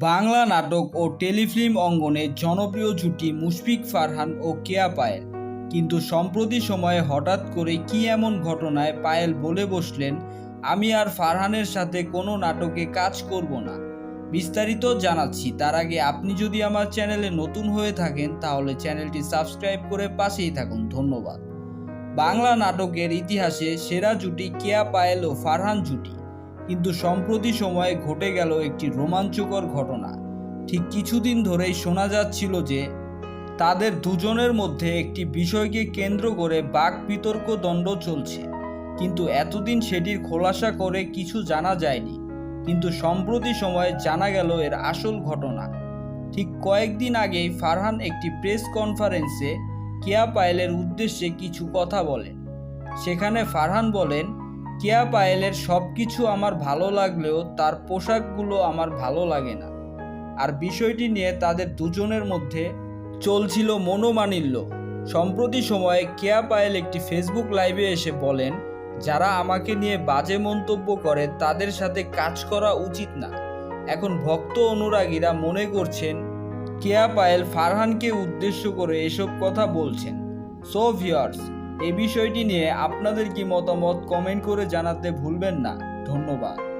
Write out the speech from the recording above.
বাংলা নাটক ও টেলিফিল্ম অঙ্গনে জনপ্রিয় জুটি মুশফিক ফারহান ও কেয়া পায়েল। কিন্তু সম্প্রতি সময়ে হঠাৎ করে কি এমন ঘটনায় পায়েল বলে বসলেন, আমি আর ফারহানের সাথে কোনো নাটকে কাজ করব না। বিস্তারিত জানাচ্ছি, তার আগে আপনি যদি আমার চ্যানেলে নতুন হয়ে থাকেন, তাহলে চ্যানেলটি সাবস্ক্রাইব করে পাশেই থাকুন। ধন্যবাদ। বাংলা নাটকের ইতিহাসে সেরা জুটি কেয়া পায়েল ও ফারহান জুটি। কিন্তু সম্প্রতি সময়ে ঘটে গেল একটি রোমাঞ্চকর ঘটনা। ঠিক কিছুদিন ধরেই শোনা যাচ্ছিল যে, তাদের দুজনের মধ্যে একটি বিষয়কে কেন্দ্র করে বাক বিতর্ক দণ্ড চলছে। কিন্তু এতদিন সেটির খোলাসা করে কিছু জানা যায়নি। কিন্তু সম্প্রতি সময়ে জানা গেল এর আসল ঘটনা। ঠিক কয়েকদিন আগেই ফারহান একটি প্রেস কনফারেন্সে কেয়া পায়েলের উদ্দেশ্যে কিছু কথা বলেন। সেখানে ফারহান বলেন কেয়া পায়েলের সব কিছু আমার ভালো লাগলেও তার পোশাকগুলো আমার ভালো লাগে না। আর বিষয়টি নিয়ে তাদের দুজনের মধ্যে চলছিল মনোমানিল্য। সম্প্রতি সময়ে কেয়া পায়েল একটি ফেসবুক লাইভে এসে বলেন, যারা আমাকে নিয়ে বাজে মন্তব্য করে তাদের সাথে কাজ করা উচিত না। এখন ভক্ত অনুরাগীরা মনে করছেন কেয়া পায়েল ফারহানকে উদ্দেশ্য করে এসব কথা বলছেন। সো ভিউয়ার্স এই বিষয়টি নিয়ে আপনাদের কি মতামত কমেন্ট করে জানাতে ভুলবেন না। ধন্যবাদ।